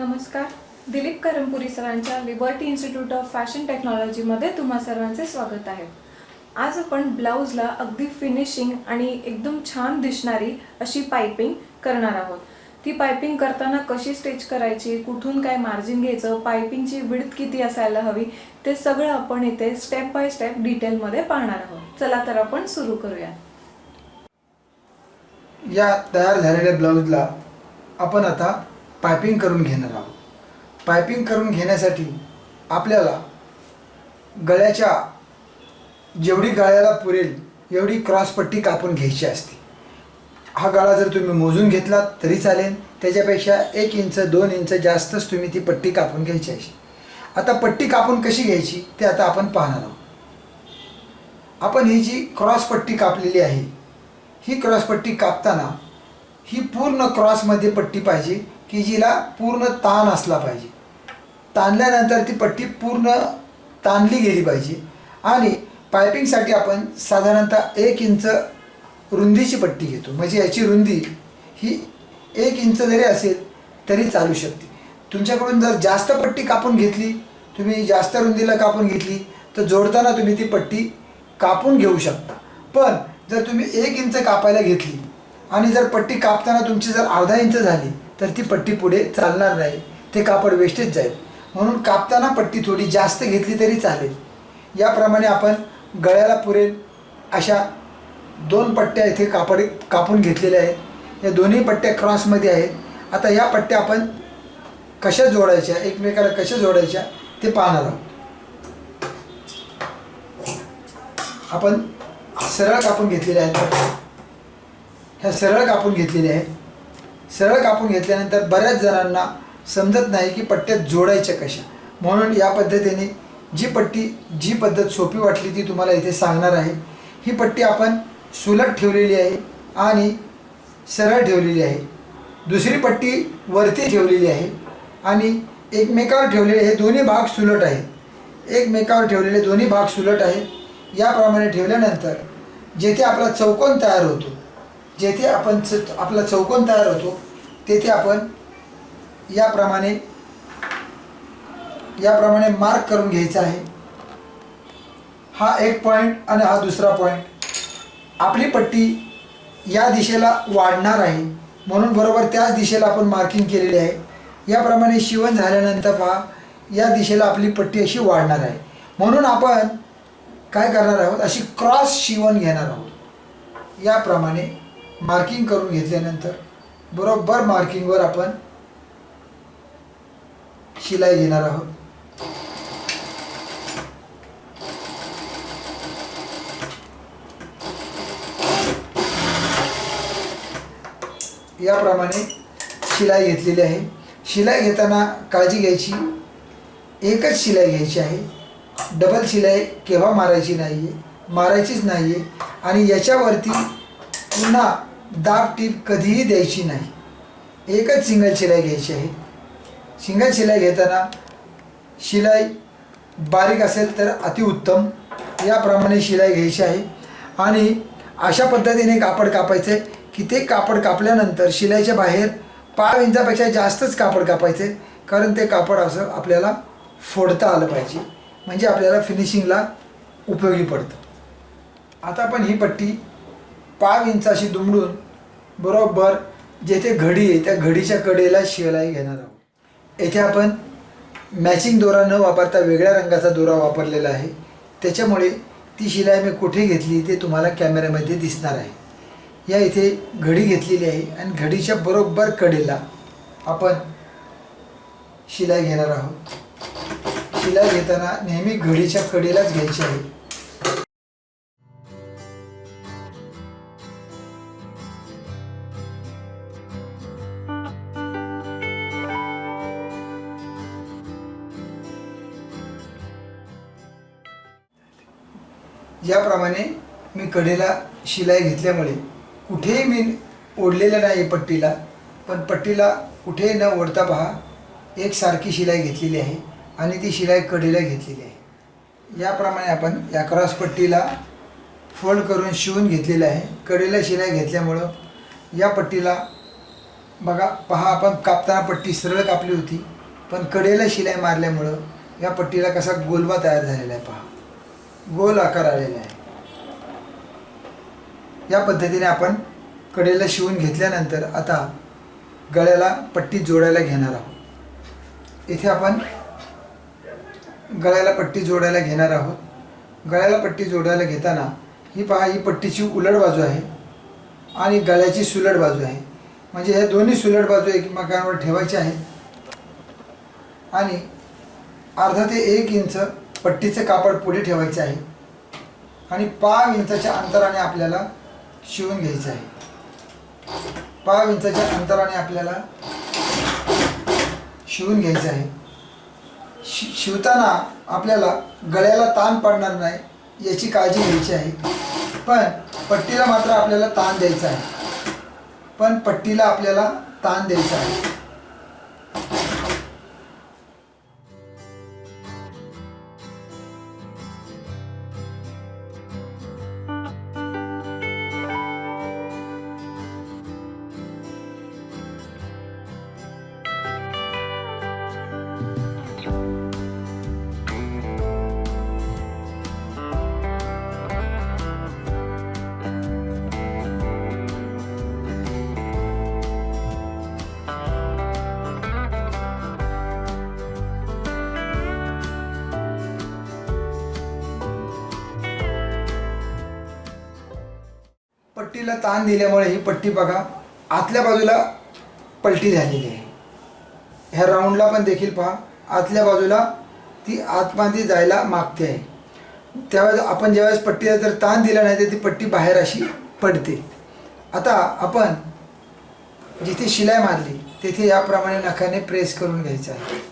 नमस्कार. दिलीप करमपुरी सरांच्या liberty institute of fashion टेक्नॉलॉजीमध्ये तुम्हा सर्वांचे स्वागत आहे. आज आपण ब्लाऊजला अगदी फिनिशिंग आणि एकदम छान दिसणारी अशी पायपिंग करणार आहोत. ती पायपिंग करताना कशी स्टिच करायची कुठून काय मार्जिन घ्यायचं पायपिंगची विड किती असायला हवी ते सगळं आपण इथे स्टेप बाय स्टेप डिटेलमध्ये पाहणार आहोत. चला तर आपण सुरू करूया. या तयार झालेल्या ब्लाऊजला आपण आता पायपिंग करून घेणार आहोत. पायपिंग करून घेण्यासाठी आपल्याला गळ्याच्या जेवढी गळ्याला पुरेल एवढी क्रॉसपट्टी कापून घ्यायची असते. हा गळा जर तुम्ही मोजून घेतला तरी चालेल. त्याच्यापेक्षा एक इंच दोन इंच जास्तच तुम्ही ती पट्टी कापून घ्यायची अशी. आता पट्टी कापून कशी घ्यायची ते आता आपण पाहणार आहोत. आपण ही जी क्रॉसपट्टी कापलेली आहे ही क्रॉसपट्टी कापताना ही पूर्ण क्रॉसमध्ये पट्टी पाहिजे. की जिला पूर्ण ताण असला पाहिजे. ताणल्यानंतर ती पट्टी पूर्ण ताणली गेली पाहिजे. आणि पायपिंगसाठी आपण साधारणतः एक इंच रुंदीची पट्टी घेतो. म्हणजे याची रुंदी ही एक इंच जरी असेल तरी चालू शकते. तुमच्याकडून जर जास्त पट्टी कापून घेतली तुम्ही जास्त रुंदीला कापून घेतली तर जोडताना तुम्ही ती पट्टी कापून घेऊ शकता. पण जर तुम्ही एक इंच कापायला घेतली आणि जर पट्टी कापताना तुमची जर अर्धा इंच झाली तर ती पट्टी पुढे चालणार नाही. ते कापड वेस्टेज जाईल. म्हणून कापताना पट्टी थोडी जास्त घेतली तरी चालेल. याप्रमाणे आपण गळ्याला पुरेल अशा दोन पट्ट्या इथे कापड कापून घेतलेल्या आहेत. या दोन्ही पट्ट्या क्रॉसमध्ये आहेत. आता या पट्ट्या आपण कशा जोडायच्या एकमेकाला कशा जोडायच्या ते पाहणार आहोत. आपण सरळ कापून घेतलेल्या आहेत. पट्ट्या ह्या सरळ कापून घेतलेल्या आहेत. सरळ कापून घेतल्यानंतर बऱ्याच जणांना समजत नाही की पट्ट्या जोडायच्या कशा. म्हणून या पद्धतीने जी पट्टी जी पद्धत सोपी वाटली ती तुम्हाला इथे सांगणार आहे. ही पट्टी आपण सुलट ठेवलेली आहे आणि सरळ ठेवलेली आहे. दुसरी पट्टी वरती ठेवलेली आहे आणि एकमेकावर ठेवलेले हे दोन्ही भाग सुलट आहेत. एकमेकावर ठेवलेले दोन्ही भाग सुलट आहेत. याप्रमाणे ठेवल्यानंतर जेथे आपला चौकोन तयार होतो जेथे आपण च आपला चौकोन तयार होतो तेथे आपण याप्रमाणे याप्रमाणे मार्क करून घ्यायचा आहे. हा एक पॉईंट आणि हा दुसरा पॉईंट आपली पट्टी या दिशेला वाढणार आहे. म्हणून बरोबर त्याच दिशेला आपण मार्किंग केलेली आहे. याप्रमाणे शिवण झाल्यानंतर पहा या दिशेला आपली पट्टी अशी वाढणार आहे. म्हणून आपण काय करणार आहोत? अशी क्रॉस शिवण घेणार आहोत. याप्रमाणे मार्किंग करून घेतल्यानंतर बरोबर मार्किंगवर आपण शिलाई घेणार आहोत. याप्रमाणे शिलाई घेतलेली आहे. शिलाई घेताना काळजी घ्यायची. एकच शिलाई घ्यायची आहे. डबल शिलाई केव्हा मारायची नाही आहे मारायचीच नाही आहे आणि याच्यावरती पुन्हा दाब टीप कधीही द्यायची नाही. एकच सिंगल शिलाई घ्यायची आहे. सिंगल शिलाई घेताना शिलाई बारीक असेल तर अतिउत्तम याप्रमाणे शिलाई घ्यायची आहे. आणि अशा पद्धतीने कापड कापायचं आहे की ते कापड कापल्यानंतर शिलाईच्या बाहेर पाव इंचापेक्षा जास्तच कापड कापायचं. कारण ते कापड असं आपल्याला फोडता आलं पाहिजे. म्हणजे आपल्याला फिनिशिंगला उपयोगी पडतं. आता आपण ही पट्टी पाव इंचाशी दुमडून बरोबर जेथे घडी आहे त्या घडीच्या कडेला शिलाई घेणार आहोत. येथे आपण मॅचिंग दोरा न वापरता वेगळ्या रंगाचा दोरा वापरलेला आहे. त्याच्यामुळे ती शिलाई मी कुठे घेतली ते तुम्हाला कॅमेऱ्यामध्ये दिसणार आहे. या इथे घडी घेतलेली आहे आणि घडीच्या बरोबर कडेला आपण शिलाई घेणार आहोत. शिलाई घेताना नेहमी घडीच्या कडेलाच घ्यायची आहे. याप्रमाणे मी कडेला शिलाई घेतल्यामुळे कुठेही मी ओढलेलं नाही पट्टीला. पण पट्टीला कुठेही न ओढता पहा एकसारखी शिलाई घेतलेली आहे आणि ती शिलाई कडेला घेतलेली आहे. याप्रमाणे आपण या क्रॉस पट्टीला फोल्ड करून शिवून घेतलेलं आहे. कडेला शिलाई घेतल्यामुळं या पट्टीला बघा पहा आपण कापताना पट्टी सरळ कापली होती पण कडेला शिलाई मारल्यामुळं या पट्टीला कसा गोलवा तयार झालेला आहे पहा. गोल आकार आलेला आहे. या पद्धतीने आपण कडेला शिवून घेतल्यानंतर आता गळ्याला पट्टी जोडायला घेणार आहोत. इथे आपण गळ्याला पट्टी जोडायला घेणार आहोत. गळ्याला पट्टी जोडायला घेताना ही पहा ही पट्टीची उलट बाजू आहे आणि गळ्याची सुलट बाजू आहे. म्हणजे ह्या दोन्ही सुलट बाजू एकमेकांवर ठेवायच्या आहेत. आणि अर्धा ते एक इंच पट्टीचं कापड पुढे ठेवायचं आहे. आणि पाव इंचाच्या अंतराने आपल्याला शिवून घ्यायचं आहे. पाव इंचाच्या अंतराने आपल्याला शिवून घ्यायचं आहे. शि शिवताना आपल्याला गळ्याला ताण पडणार नाही याची काळजी घ्यायची आहे. पण पट्टीला मात्र आपल्याला ताण द्यायचा आहे. पण पट्टीला आपल्याला ताण द्यायचा आहे. पट्टीला ताण दिल्यामुळे ही पट्टी बघा आतल्या बाजूला पलटी झालेली आहे. ह्या राऊंडला पण देखील पहा आतल्या बाजूला ती आतमध्ये जायला मागते आहे. त्यावेळेस आपण ज्यावेळेस पट्टीला जर ताण दिला नाही तर ती पट्टी बाहेर अशी पडते. आता आपण जिथे शिलाई मारली तेथे याप्रमाणे नखाने प्रेस करून घ्यायचं आहे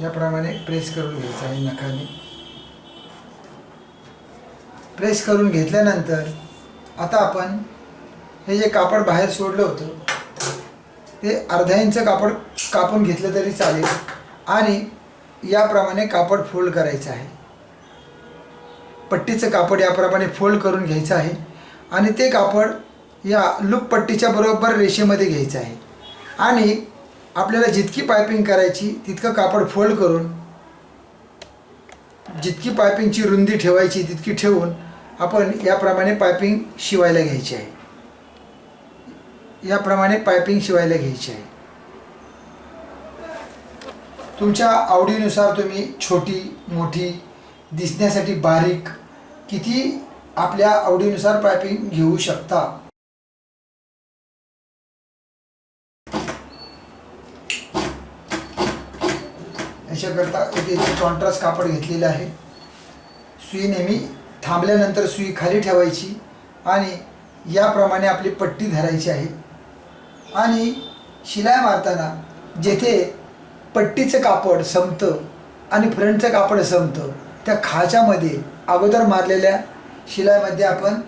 याप्रमाणे प्रेस करून घ्यायचं आहे नखाने प्रेस करून घेतल्यानंतर आता आपण हे जे कापड बाहेर सोडलं होतं ते अर्धा इंच कापड कापून घेतलं तरी चालेल आणि याप्रमाणे कापड फोल्ड करायचं आहे. पट्टीचं कापड याप्रमाणे फोल्ड करून घ्यायचं आहे आणि ते कापड या लूप पट्टीच्या बरोबर रेषेमध्ये घ्यायचं आहे. आणि आपल्याला जितकी पायपिंग करायची तितकं कापड फोल्ड करून जितकी पायपिंगची रुंदी ठेवायची तितकी ठेवून आपण याप्रमाणे पायपिंग शिवायला घ्यायची आहे. याप्रमाणे पायपिंग शिवायला घ्यायची आहे. तुमच्या आवडीनुसार तुम्ही छोटी मोठी दिसण्यासाठी बारीक किती आपल्या आवडीनुसार पायपिंग घेऊ शकता? याच्याकरता इथे कॉन्ट्रास्ट कापड घेतलेलं आहे. सुई नेहमी थांबल्यानंतर सुई खाली ठेवायची आणि याप्रमाणे आपली पट्टी धरायची आहे. आणि शिलाई मारताना जेथे पट्टीचं कापड संपतं आणि फ्रंटचं कापड संपतं त्या खाच्यामध्ये अगोदर मारलेल्या शिलाईमध्ये आपण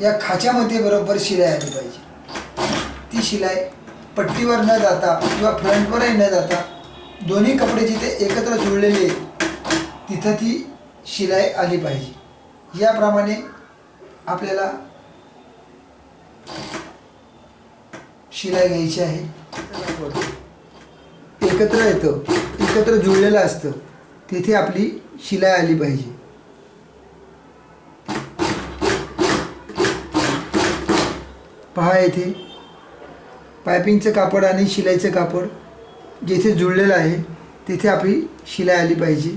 या खाच्यामध्ये बरोबर शिलाई आली पाहिजे. ती शिलाई पट्टीवर न जाता किंवा फ्रंटवरही न जाता दोन्ही कपडे जिथे एकत्र जुळलेले तिथं ती शिलाई आली पाहिजे. याप्रमाणे आपल्याला शिलाई घ्यायची आहे. एकत्र येतं एकत्र जुळलेलं असतं तिथे आपली शिलाई आली पाहिजे. पहा येथे पायपिंगचं कापड आणि शिलाईचं कापड. जिथे जुळलेलं आहे तिथे आपली शिलाई आली पाहिजे.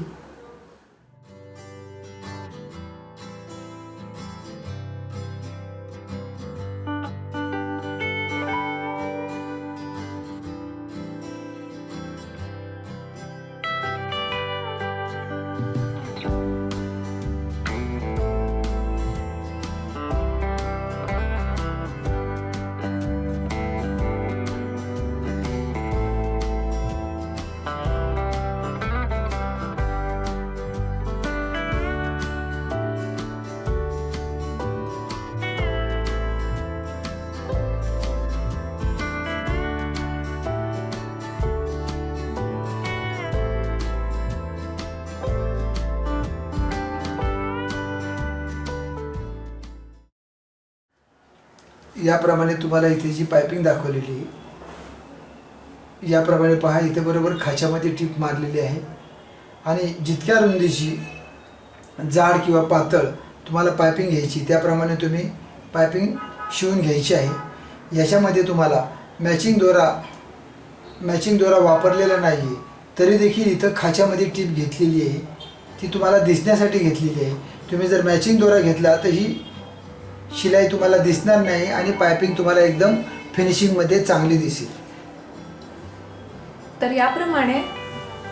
याप्रमाणे तुम्हाला इथे जी पायपिंग दाखवलेली याप्रमाणे पहा इथे बरोबर खाच्यामध्ये टीप मारलेली आहे. आणि जितक्या रुंदीची जाड किंवा पातळ तुम्हाला पायपिंग घ्यायची त्याप्रमाणे तुम्ही पायपिंग शिवून घ्यायची आहे. याच्यामध्ये तुम्हाला मॅचिंग दोरा मॅचिंग दोरा वापरलेला नाही आहे तरी देखील इथं खाच्यामध्ये टीप घेतलेली आहे. ती तुम्हाला दिसण्यासाठी घेतलेली आहे. तुम्ही जर मॅचिंग दोरा घेतला तर ही शिलाई तुम्हाला दिसणार नाही आणि पायपिंग तुम्हाला एकदम फिनिशिंगमध्ये चांगली दिसेल. तर याप्रमाणे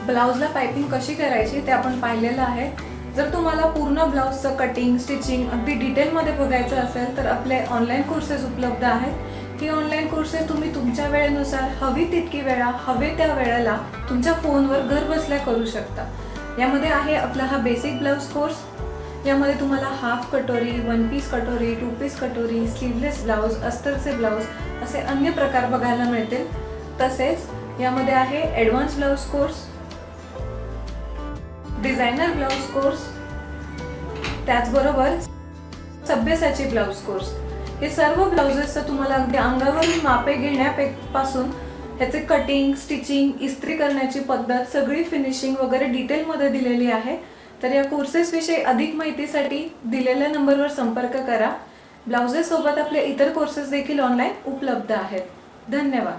ब्लाऊजला पायपिंग कशी करायची ते आपण पाहिलेलं आहे. जर तुम्हाला पूर्ण ब्लाऊजचं कटिंग स्टिचिंग अगदी डिटेलमध्ये बघायचं असेल तर आपले ऑनलाईन कोर्सेस उपलब्ध आहेत. ही ऑनलाईन कोर्सेस तुम्ही तुमच्या वेळेनुसार हवी तितकी वेळा हवे त्या वेळेला तुमच्या फोनवर घर बसल्या करू शकता. यामध्ये आहे आपला हा बेसिक ब्लाऊज कोर्स यामध्ये तुम्हाला हाफ कटोरी वन पीस कटोरी टू पीस कटोरी स्लीवलेस ब्लाऊज अस्तरचे ब्लाऊज असे अन्य प्रकार बघायला मिळतील. तसेच यामध्ये आहे advance blouse course designer blouse course त्याचबरोबर सभ्यसाची ब्लाऊज कोर्स हे सर्व ब्लाउजेसचं तुम्हाला अगदी अंगावरून मापे घेण्यापासून ह्याचे कटिंग स्टिचिंग इस्त्री करण्याची पद्धत सगळी फिनिशिंग वगैरे डिटेलमध्ये दिलेली आहे. तर या कोर्सेसविषयी अधिक माहितीसाठी दिलेल्या नंबरवर संपर्क करा. ब्लाउजेससोबत आपले इतर कोर्सेस देखील ऑनलाईन उपलब्ध आहेत. धन्यवाद.